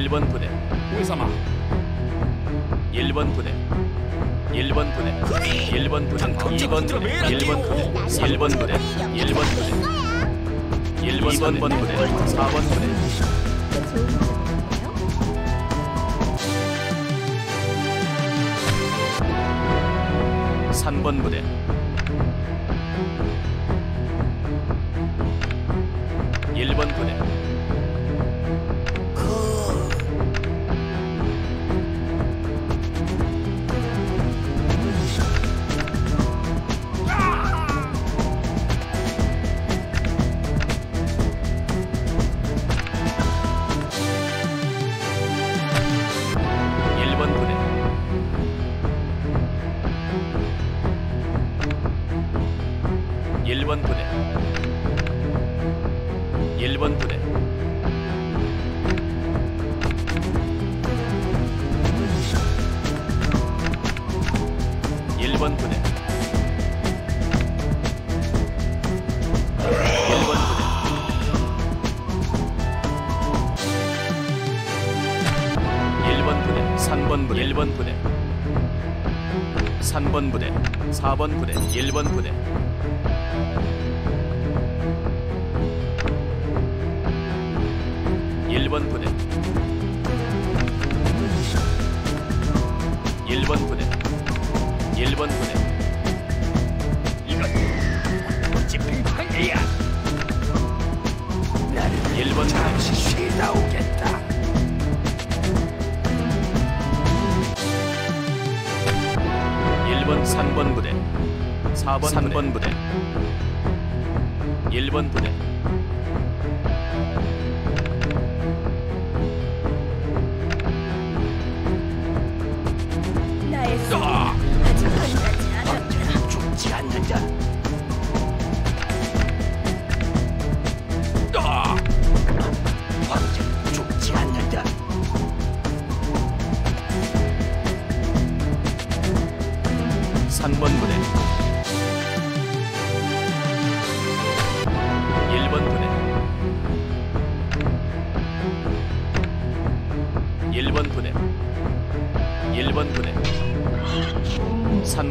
1번 부대 上様 1번 부대 1번 부대 1번 부대 2번 부대 1번 부대 1번 부대 1번 부대. 1번 번 부대 4번 부대. 삼번 부대. 1번 부대 부대 1번 부대. 3번 부대 4번 부대 1번 부대. 1번 부대. 1번 부대. 1번 부대. 이건 찜빵이야. 1번 부대. 잠시 쉬다 오겠다 1번 3번 부대 4번 3번 부대. 1번 부대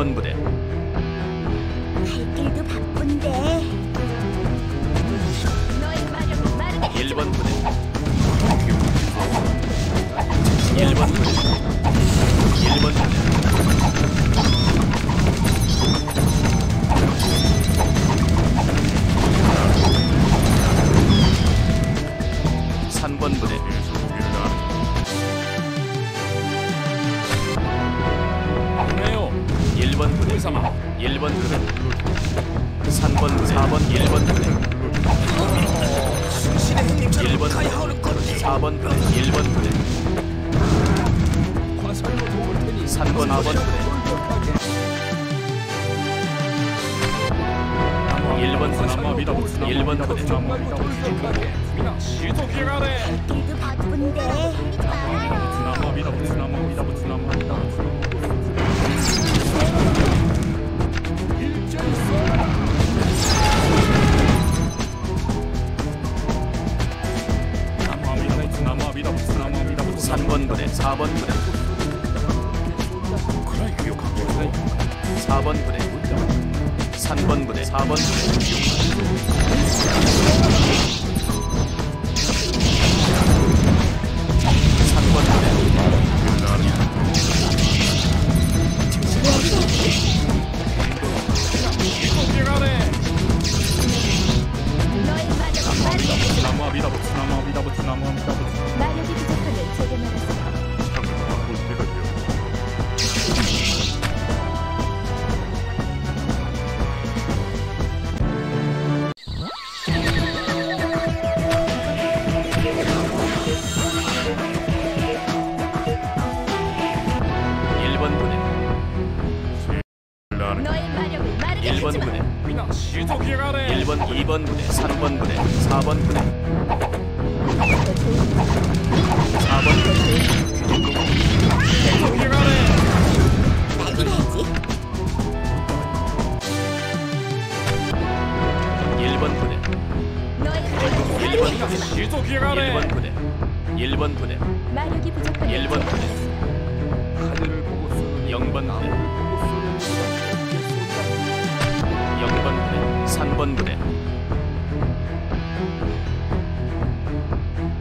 3번 부대. 갈 길도 바쁜데. 너의 마력은 마르게 1번 부대. 1번 부대. 1번 부대 4번 부대 1번 부대 화살로 도울 테니 3번 4번 부대 1번 부대 1번 부대 돌격하게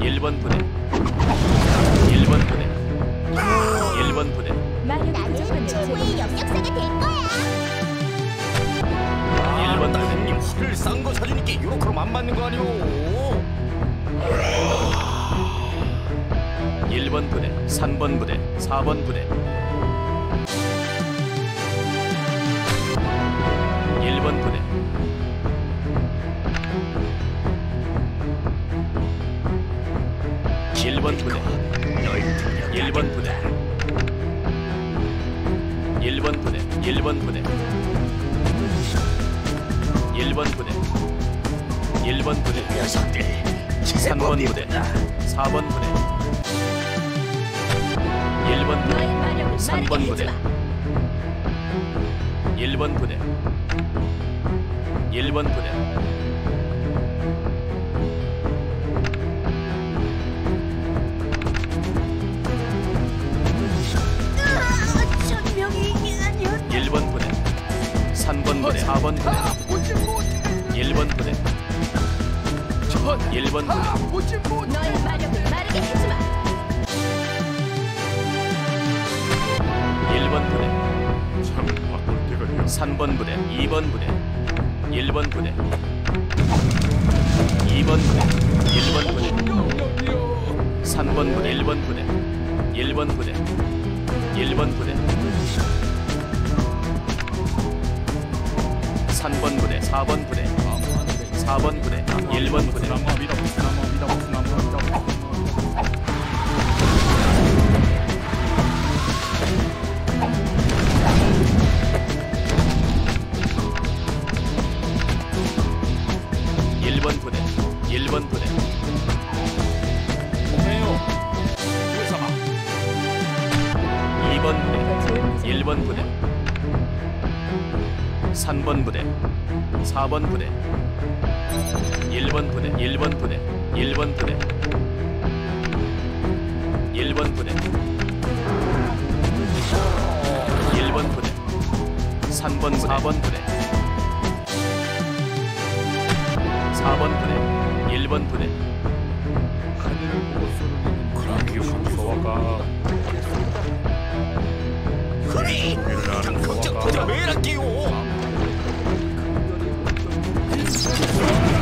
1번 부대 1번 부대 1번 부대 제가 최고의 역력사가 될 거야. 일본 아, 부대. 형님 화를 싼거 사주니까 요렇게로 안 맞는 거 아니오? 1번 부대 3번 부대 4번 부대 부대. 1번 부대. 1번 부대. 1번 부대. 1번 부대. 1번 부대. 녀석들 3번 부대. 4번 부대. 1번 부대. 너의 마력을 3번 마르게 부대. 하지 마. 1번 부대. 1번 부대 3번 부대 4번 부대 1번 부대 1번 부대 너의 마력을 마르게 하지 마. 1번 부대 참 바꿀 때가 되었 3번 부대 2번 부대 1번 부대 2번 부대 1번 부대 3번 부대 1번 부대 1번 부대 1번 부대 3번 부대 4번 부대 4번 부대 1번 부대. 나무합니다 나무합니다 나무합니다 1번 부대 3번 부대 4번 부대 1번 부대 1번 부대 1번 부대 1번 부대 1번 부대 3번 4번 부대 4번 부대 1번 부대 하늘을 보고 쏘는 그라기오 무서워가 그리 장 걱정 보자 매라기요 Let's go.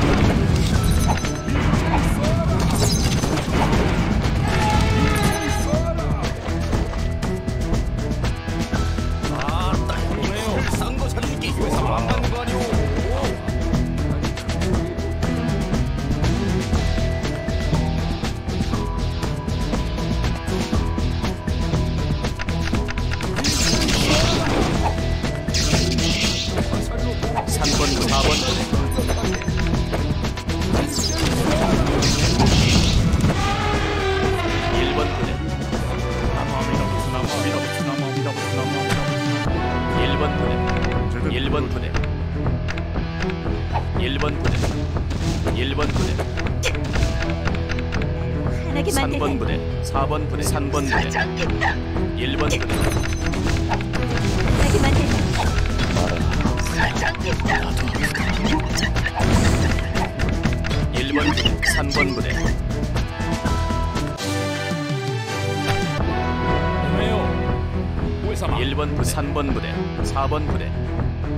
3번 부대 4번 부대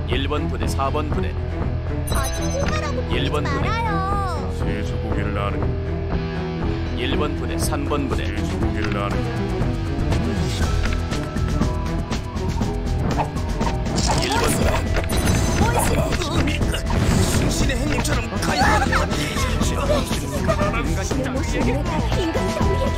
1번 부대 4번 부대 아직 후회라고 일본 부르지 부대. 말아요. 세수고기를 나는 1번 부대 3번 부대 세수고기를 나는 1번 부대 신의 행님처럼 가야 하는 인간다우에게 이제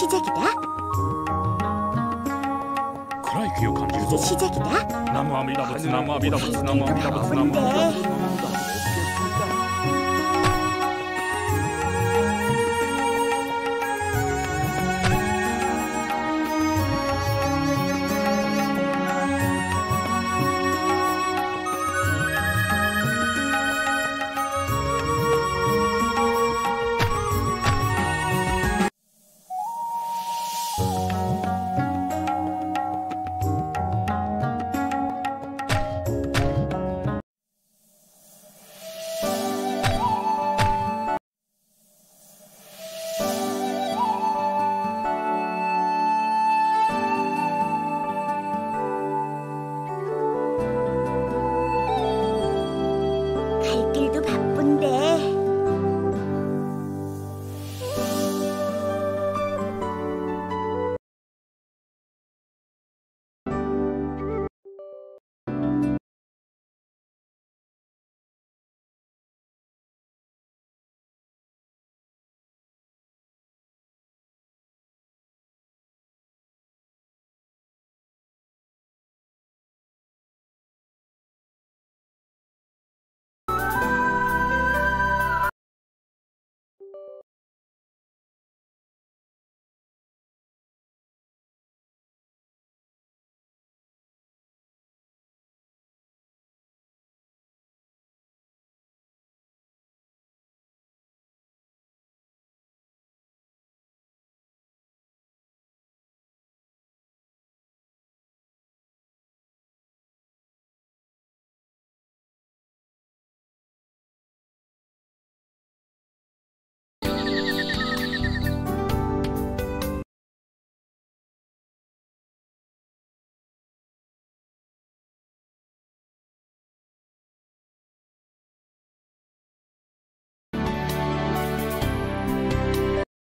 시작이다. 그라이 기억한 이제 시작이다. 나무합니다 나무합니다 나무합니다 나무합니다